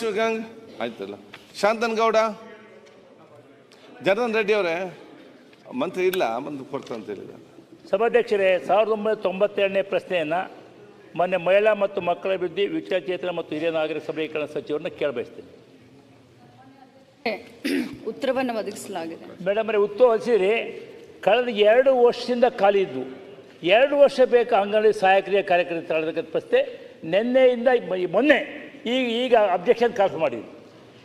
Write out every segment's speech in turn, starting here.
ಶಿವಗಂಗ್. ಆಯ್ತಲ್ಲ. ಶಾಂತನ್ ಗೌಡ. ಜನಾರ್ದನ್ ರೆಡ್ಡಿ ಅವರೇ. ಮಂತ್ರಿ ಇಲ್ಲ ಮಂತ್ರಿ ಕೊಡ್ತಾ ಅಂತ ಹೇಳಿದ. ಸಭಾಧ್ಯಕ್ಷರೇ ಸಾವಿರದ ಒಂಬೈನೂರ ತೊಂಬತ್ತೆರಡನೇ ಪ್ರಶ್ನೆಯನ್ನು ಮೊನ್ನೆ ಮಹಿಳಾ ಮತ್ತು ಮಕ್ಕಳ ಅಭಿವೃದ್ಧಿ ವಿಕಲಚೇತನ ಮತ್ತು ಹಿರಿಯ ನಾಗರಿಕ ಸಬಲೀಕರಣ ಸಚಿವರನ್ನ ಕೇಳಬಯಸ್ತೇನೆ. ಉತ್ತರವನ್ನು ಒದಗಿಸಲಾಗಿದೆ. ಮೇಡಮ್ ಅವರೇ ಉತ್ತರ ಹಸಿರಿ ಕಳೆದ ಎರಡು ವರ್ಷದಿಂದ ಖಾಲಿ ಇದ್ವು. ಎರಡು ವರ್ಷ ಬೇಕು ಅಂಗನವಾಡಿ ಸಹಾಯಕರಿಗೆ ಕಾರ್ಯಕರ್ತ ತಗೊಳ್ಳತಕ್ಕಂಥ ಪ್ರಶ್ನೆ. ನಿನ್ನೆಯಿಂದ ಮೊನ್ನೆ ಈಗ ಈಗ ಅಬ್ಜೆಕ್ಷನ್ ಕಾಲ್ ಮಾಡಿದ್ವಿ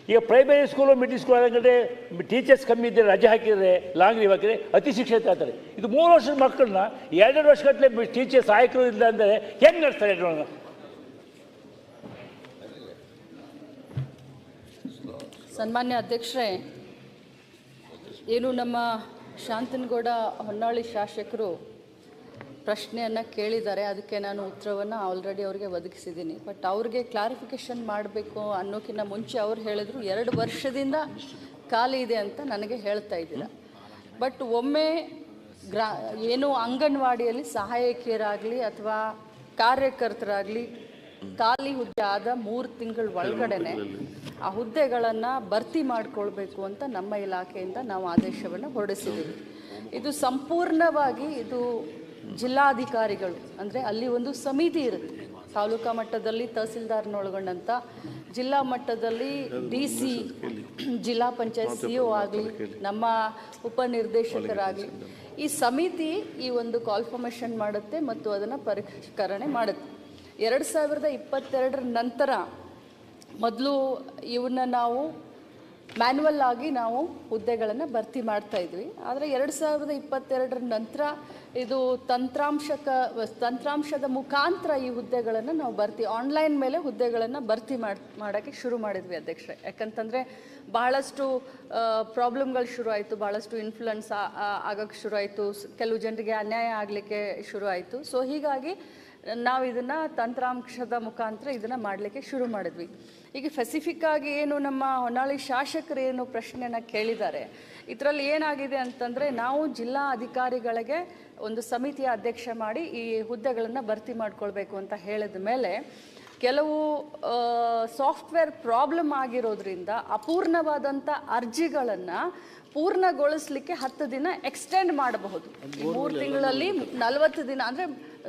ಈಗ ಪ್ರೈಮರಿ ಸ್ಕೂಲು ಮಿಡ್ಲ್ ಸ್ಕೂಲ್ ಆಗಂದ್ರೆ ಟೀಚರ್ಸ್ ಕಮ್ಮಿ ಇದ್ದರೆ ರಜೆ ಹಾಕಿದರೆ ಲಾಂಗ್ ಲೀವ್ ಹಾಕಿದರೆ ಅತಿ ಶಿಕ್ಷಿತ ಆಗ್ತಾರೆ ಇದು ಮೂರು ವರ್ಷದ ಮಕ್ಕಳನ್ನ ಎರಡೆರಡು ವರ್ಷಗಟ್ಟಲೆ ಟೀಚರ್ಸ್ ಸಹಾಯಕರು ಇಲ್ಲ ಅಂದರೆ ಹೆಂಗೆ ನಡೆಸ್ತಾರೆ ನೋಡೋಣ ಸನ್ಮಾನ್ಯ ಅಧ್ಯಕ್ಷರೇ, ಏನು ನಮ್ಮ ಶಾಂತನಗೌಡ ಹೊನ್ನಾಳಿ ಶಾಸಕರು ಪ್ರಶ್ನೆಯನ್ನು ಕೇಳಿದ್ದಾರೆ. ಅದಕ್ಕೆ ನಾನು ಉತ್ತರವನ್ನು ಆಲ್ರೆಡಿ ಅವರಿಗೆ ಒದಗಿಸಿದ್ದೀನಿ. ಬಟ್ ಅವ್ರಿಗೆ ಕ್ಲಾರಿಫಿಕೇಷನ್ ಮಾಡಬೇಕು ಅನ್ನೋಕ್ಕಿಂತ ಮುಂಚೆ ಅವ್ರು ಹೇಳಿದ್ರು ಎರಡು ವರ್ಷದಿಂದ ಖಾಲಿ ಇದೆ ಅಂತ ನನಗೆ ಹೇಳ್ತಾ ಇದ್ದೀರ. ಬಟ್ ಒಮ್ಮೆ ಗ್ರಾ, ಏನು ಅಂಗನವಾಡಿಯಲ್ಲಿ ಸಹಾಯಕಿಯರಾಗಲಿ ಅಥವಾ ಕಾರ್ಯಕರ್ತರಾಗಲಿ ಖಾಲಿ ಹುದ್ದೆ ಆದ ಮೂರು ತಿಂಗಳ ಒಳಗಡೆನೆ ಆ ಹುದ್ದೆಗಳನ್ನು ಭರ್ತಿ ಮಾಡಿಕೊಳ್ಬೇಕು ಅಂತ ನಮ್ಮ ಇಲಾಖೆಯಿಂದ ನಾವು ಆದೇಶವನ್ನು ಹೊರಡಿಸಿದ್ದೀವಿ. ಇದು ಸಂಪೂರ್ಣವಾಗಿ ಇದು ಜಿಲ್ಲಾಧಿಕಾರಿಗಳು, ಅಂದರೆ ಅಲ್ಲಿ ಒಂದು ಸಮಿತಿ ಇರುತ್ತೆ. ತಾಲೂಕಾ ಮಟ್ಟದಲ್ಲಿ ತಹಸೀಲ್ದಾರ್ನೊಳಗೊಂಡಂಥ ಜಿಲ್ಲಾ ಮಟ್ಟದಲ್ಲಿ ಡಿ ಸಿ, ಜಿಲ್ಲಾ ಪಂಚಾಯತ್ ಸಿ ಒ ಆಗಲಿ, ನಮ್ಮ ಉಪನಿರ್ದೇಶಕರಾಗಲಿ ಈ ಸಮಿತಿ ಈ ಒಂದು ಕಾಲ್ಫರ್ಮೇಷನ್ ಮಾಡುತ್ತೆ ಮತ್ತು ಅದನ್ನು ಪರಿಷ್ಕರಣೆ ಮಾಡುತ್ತೆ. ಎರಡು ಸಾವಿರದ ಇಪ್ಪತ್ತೆರಡರ ನಂತರ ಮೊದಲು ಇವನ್ನ ನಾವು ಮ್ಯಾನ್ಯಲ್ ಆಗಿ ನಾವು ಹುದ್ದೆಗಳನ್ನು ಭರ್ತಿ ಮಾಡ್ತಾ ಇದ್ವಿ. ಆದರೆ ಎರಡು ಸಾವಿರದ ಇಪ್ಪತ್ತೆರಡರ ನಂತರ ಇದು ತಂತ್ರಾಂಶಕ, ತಂತ್ರಾಂಶದ ಮುಖಾಂತರ ಈ ಹುದ್ದೆಗಳನ್ನು ನಾವು ಭರ್ತಿ ಆನ್ಲೈನ್ ಮೇಲೆ ಹುದ್ದೆಗಳನ್ನು ಭರ್ತಿ ಮಾಡಿ, ಮಾಡೋಕ್ಕೆ ಶುರು ಮಾಡಿದ್ವಿ ಅಧ್ಯಕ್ಷರೇ. ಯಾಕಂತಂದರೆ ಬಹಳಷ್ಟು ಪ್ರಾಬ್ಲಮ್ಗಳು ಶುರು ಆಯಿತು ಭಾಳಷ್ಟು ಇನ್ಫ್ಲುಯೆನ್ಸ್ ಆಗೋಕ್ಕೆ ಶುರು ಆಯಿತು ಕೆಲವು ಜನರಿಗೆ ಅನ್ಯಾಯ ಆಗಲಿಕ್ಕೆ ಶುರು ಆಯಿತು ಸೊ ಹೀಗಾಗಿ ನಾವು ಇದನ್ನು ತಂತ್ರಾಂಶದ ಮುಖಾಂತರ ಇದನ್ನು ಮಾಡಲಿಕ್ಕೆ ಶುರು ಮಾಡಿದ್ವಿ. ಈಗ ಸ್ಪೆಸಿಫಿಕ್ ಆಗಿ ಏನು ನಮ್ಮ ಹೊನ್ನಾಳಿ ಶಾಸಕರು ಏನು ಪ್ರಶ್ನೆಯನ್ನು ಕೇಳಿದ್ದಾರೆ ಇದರಲ್ಲಿ ಏನಾಗಿದೆ ಅಂತಂದರೆ ನಾವು ಜಿಲ್ಲಾ ಅಧಿಕಾರಿಗಳಿಗೆ ಒಂದು ಸಮಿತಿಯ ಅಧ್ಯಕ್ಷ ಮಾಡಿ ಈ ಹುದ್ದೆಗಳನ್ನು ಭರ್ತಿ ಮಾಡಿಕೊಳ್ಬೇಕು ಅಂತ ಹೇಳಿದ ಮೇಲೆ ಕೆಲವು ಸಾಫ್ಟ್ವೇರ್ ಪ್ರಾಬ್ಲಮ್ ಆಗಿರೋದ್ರಿಂದ ಅಪೂರ್ಣವಾದಂಥ ಅರ್ಜಿಗಳನ್ನು ಪೂರ್ಣಗೊಳಿಸ್ಲಿಕ್ಕೆ ಹತ್ತು ದಿನ ಎಕ್ಸ್ಟೆಂಡ್ ಮಾಡಬಹುದು. ಮೂರು ತಿಂಗಳಲ್ಲಿ ನಲವತ್ತು ದಿನ ಅಂದರೆ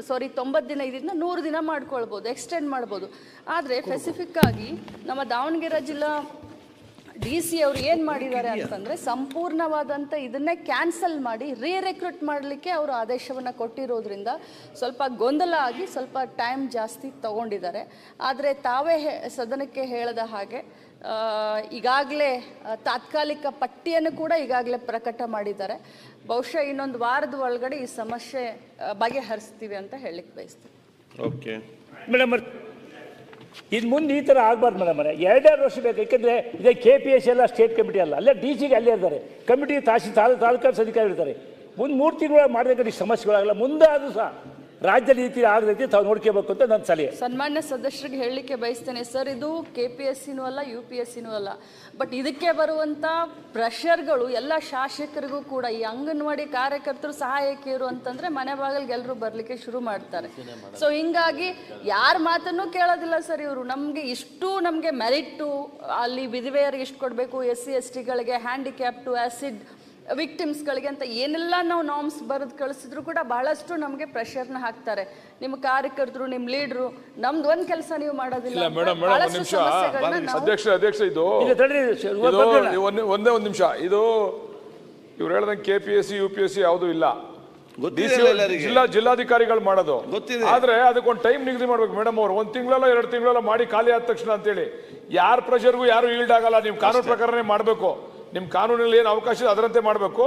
ಸಾರಿ ತೊಂಬತ್ತು ದಿನ ಇದರಿಂದ ನೂರು ದಿನ ಮಾಡ್ಕೊಳ್ಬೋದು ಎಕ್ಸ್ಟೆಂಡ್ ಮಾಡ್ಬೋದು. ಆದರೆ ಸ್ಪೆಸಿಫಿಕ್ ಆಗಿ ನಮ್ಮ ದಾವಣಗೆರೆ ಜಿಲ್ಲಾ ಡಿ ಸಿ ಅವರು ಏನು ಮಾಡಿದ್ದಾರೆ ಅಂತಂದರೆ ಸಂಪೂರ್ಣವಾದಂಥ ಇದನ್ನೇ ಕ್ಯಾನ್ಸಲ್ ಮಾಡಿ ರೀ ರೆಕ್ರೂಟ್ ಮಾಡಲಿಕ್ಕೆ ಅವರು ಆದೇಶವನ್ನು ಕೊಟ್ಟಿರೋದ್ರಿಂದ ಸ್ವಲ್ಪ ಗೊಂದಲ ಆಗಿ ಸ್ವಲ್ಪ ಟೈಮ್ ಜಾಸ್ತಿ ತಗೊಂಡಿದ್ದಾರೆ. ಆದರೆ ತಾವೇ ಸದನಕ್ಕೆ ಹೇಳದ ಹಾಗೆ ಈಗಾಗಲೇ ತಾತ್ಕಾಲಿಕ ಪಟ್ಟಿಯನ್ನು ಕೂಡ ಈಗಾಗಲೇ ಪ್ರಕಟ ಮಾಡಿದ್ದಾರೆ. ಬಹುಶಃ ಇನ್ನೊಂದು ವಾರದ ಒಳಗಡೆ ಈ ಸಮಸ್ಯೆ ಬಗೆಹರಿಸ್ತೀವಿ ಅಂತ ಹೇಳಲಿಕ್ಕೆ ಬಯಸ್ತೀನಿ. ಓಕೆ. ಮೇಡಮ್ ಇನ್ನು ಮುಂದೆ ಈ ಥರ ಆಗಬಾರ್ದು ಮೇಡಮ್ ಅವರೇ. ಎರಡೆರಡು ವರ್ಷ ಬೇಕು. ಯಾಕೆಂದರೆ ಇದೇ ಕೆ ಪಿ ಎಸ್ ಎಲ್ಲ ಸ್ಟೇಟ್ ಕಮಿಟಿ ಅಲ್ಲ. ಅಲ್ಲೇ ಡಿ ಸಿಗೆ ಅಲ್ಲೇ ಇರ್ತಾರೆ ಕಮಿಟಿ ತಾಸಿ ತಾಲೂ ತಾಲೂಕು ಅಧಿಕಾರಿ ಇರ್ತಾರೆ ಮುಂದೆ ಮೂರು ತಿಂಗಳು ಈ ಸಮಸ್ಯೆಗಳಾಗಲ್ಲ. ಮುಂದೆ ಅದು ಸಹ ರಾಜ್ಯ ರೀತಿ ಆಗದೈತಿ ತಾವು ನೋಡ್ಕೋಬೇಕು ಅಂತ ನನ್ನ ಸಲಹೆ. ಸನ್ಮಾನ್ಯ ಸದಸ್ಯರಿಗೆ ಹೇಳಲಿಕ್ಕೆ ಬಯಸ್ತೇನೆ. ಸರ್, ಇದು ಕೆ ಪಿ ಎಸ್ ಸಿನೂ ಅಲ್ಲ ಯು ಪಿ ಎಸ್ ಸಿನೂ ಅಲ್ಲ. ಬಟ್ ಇದಕ್ಕೆ ಬರುವಂಥ ಪ್ರೆಷರ್ಗಳು ಎಲ್ಲ ಶಾಸಕರಿಗೂ ಕೂಡ, ಈ ಅಂಗನವಾಡಿ ಕಾರ್ಯಕರ್ತರು ಸಹಾಯಕಿಯರು ಅಂತಂದರೆ ಮನೆ ಬಾಗಿಲಿಗೆ ಎಲ್ಲರೂ ಬರಲಿಕ್ಕೆ ಶುರು ಮಾಡ್ತಾರೆ. ಸೊ ಹಿಂಗಾಗಿ ಯಾರ ಮಾತನ್ನು ಕೇಳೋದಿಲ್ಲ ಸರ್ ಇವರು. ನಮಗೆ ಇಷ್ಟು ನಮಗೆ ಮೆರಿಟು, ಅಲ್ಲಿ ವಿಧವೆಯರಿಗೆ ಇಷ್ಟು ಕೊಡಬೇಕು ಎಸ್ ಸಿ ಎಸ್ ಟಿಗಳಿಗೆ ಹ್ಯಾಂಡಿಕ್ಯಾಪ್ಟು ಆ್ಯಸಿಡ್ ವಿಕ್ಟಿಮ್ಸ್ಗಳಿಗೆ ಅಂತ ಏನೆಲ್ಲ ನಾವು ನಾಮ್ಸ್ ಬರೆದು ಕಳಿಸಿದ್ರು ಕೂಡ ಬಹಳಷ್ಟು ನಮಗೆ ಪ್ರೆಷರ್ನ ಹಾಕ್ತಾರೆ. ನಿಮ್ಮ ಕಾರ್ಯಕರ್ತರು ನಿಮ್ಮ ಲೀಡ್ರು ನಮ್ದು ಒಂದ್ ಕೆಲಸ ನೀವು ಮಾಡೋದಿಲ್ಲ ಇಲ್ಲ ಅಂತ ಮೇಡಮ್ ಮೇಡಮ್ ಒಂದ್ ನಿಮಿಷ. ಸಮಸ್ಯೆಗಳನ್ನ ಅಧ್ಯಕ್ಷ ಅಧ್ಯಕ್ಷ ಇದು ಒಂದೇ- ಒಂದೇ ಒಂದ್ ನಿಮಿಷ. ಇದು ಇವ್ರು ಹೇಳ್ದಂಗೆ K P S C U P S C ಯಾವುದು ಇಲ್ಲ ಜಿಲ್ಲಾ ಜಿಲ್ಲಾಧಿಕಾರಿಗಳು ಮಾಡೋದು. ಗೊತ್ತಿದೆ. ಆದ್ರೆ ಅದಕ್ಕೊಂದು ಟೈಮ್ ನಿಗದಿ ಮಾಡ್ಬೇಕು ಮೇಡಮ್ ಅವ್ರು. ಒಂದ್ ತಿಂಗಳಲ್ಲ ಎರಡು ತಿಂಗಳಲ್ಲ ಮಾಡಿ ಖಾಲಿ ಆದ ತಕ್ಷಣ ಅಂತೇಳಿ. ಯಾರ ಪ್ರೆಷರ್ಗೂ ಯಾರು ಈಲ್ಡ್ ಆಗಲ್ಲ ನೀವು ಕಾನೂನು ಪ್ರಕಾರನೇ ಮಾಡಬೇಕು. ನಿಮ್ ಕಾನೂನಲ್ಲಿ ಏನು ಅವಕಾಶ ಇದೆ ಅದರಂತೆ ಮಾಡಬೇಕು.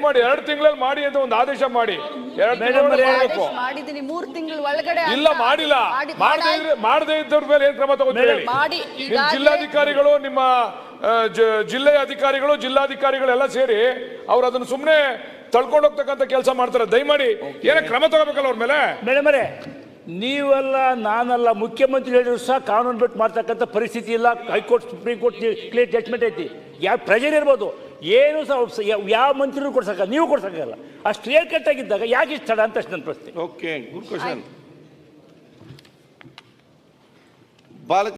ಮಾಡಿ ಎರಡು ತಿಂಗಳಲ್ಲಿ ಮಾಡಿ ಅಂತ ಒಂದು ಆದೇಶ ಮಾಡಿ. ಎರಡು ಮಾಡಬೇಕು. ಇಲ್ಲ ಮಾಡಿಲ್ಲ. ಮಾಡಿ- ಮಾಡದೇ ಇದ್ರೆ ಮಾಡದೇ ಇದ್ದವ್ರ ಮೇಲೆ ಏನ್ ಕ್ರಮ ತಗೋತೀವಿ ನಿಮ್ ಜಿಲ್ಲಾಧಿಕಾರಿಗಳು ನಿಮ್ಮ ಆ, ಜಿಲ್ಲೆಯ ಅಧಿಕಾರಿಗಳು ಜಿಲ್ಲಾಧಿಕಾರಿಗಳೆಲ್ಲ ಸೇರಿ ಅವ್ರು ಅದನ್ನ ಸುಮ್ಮನೆ ತಳ್ಕೊಂಡು ಹೋಗ್ತಕ್ಕಂಥ ಕೆಲಸ ಮಾಡ್ತಾರೆ. ದಯಮಾಡಿ ಏನೇ ಕ್ರಮ ತಗೋಬೇಕಲ್ಲ ಅವ್ರ ಮೇಲೆ? ಮೇಡಮ್ ಅವರೇ ನೀವಲ್ಲ ನಾನಲ್ಲ ಮುಖ್ಯಮಂತ್ರಿ ಹೇಳಿದ್ರು ಸಹ ಕಾನೂನು ಬಿಟ್ಟು ಮಾಡ್ತಕ್ಕಂಥ ಪರಿಸ್ಥಿತಿ ಇಲ್ಲ. High court supreme court clear judgement ಐತಿ. ಯಾವ ಪ್ರೆಷರ್ ಇರ್ಬೋದು. ಏನು ಸಹ ಯಾವ- ಯಾವ ಮಂತ್ರಿನೂ ಕೊಡ್ಸಕ್ಕ ನೀವು ಕೊಡ್ಸಕ್ಕಲ್ಲ ಅಷ್ಟು ಕ್ಲಿಯರ್ ಕಟ್ ಆಗಿದ್ದಾಗ ಯಾಕೆ ಇಷ್ಟ ಅಂತ ಅಷ್ಟು ನನ್ನ ಪ್ರಶ್ನೆ. ಓಕೆ ಗುಡ್ ಕ್ವಶನ್ ಬಾಲ